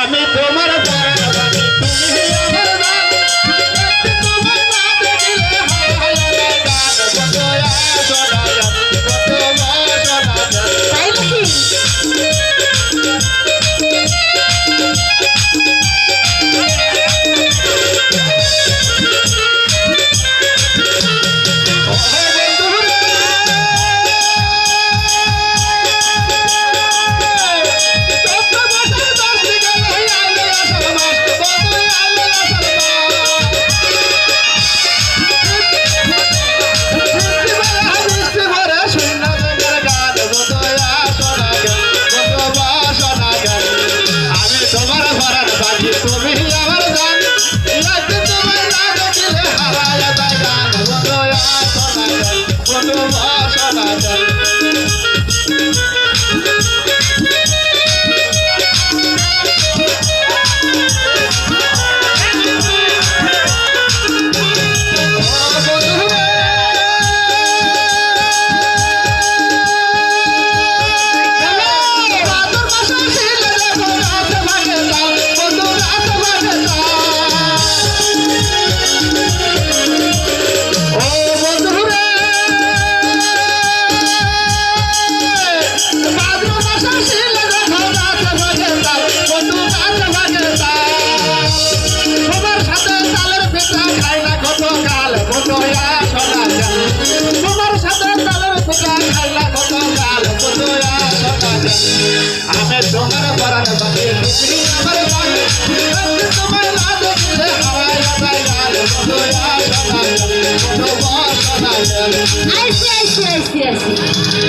আমি তোমার ভাষা আমার তোমার পরাণ বাজে আমার মন তোমার নাদ দিলে হাওয়ায় হাওয়ায় লাল মধুরা সদা মধুবা সদা আইসি আইসি আইসি আইসি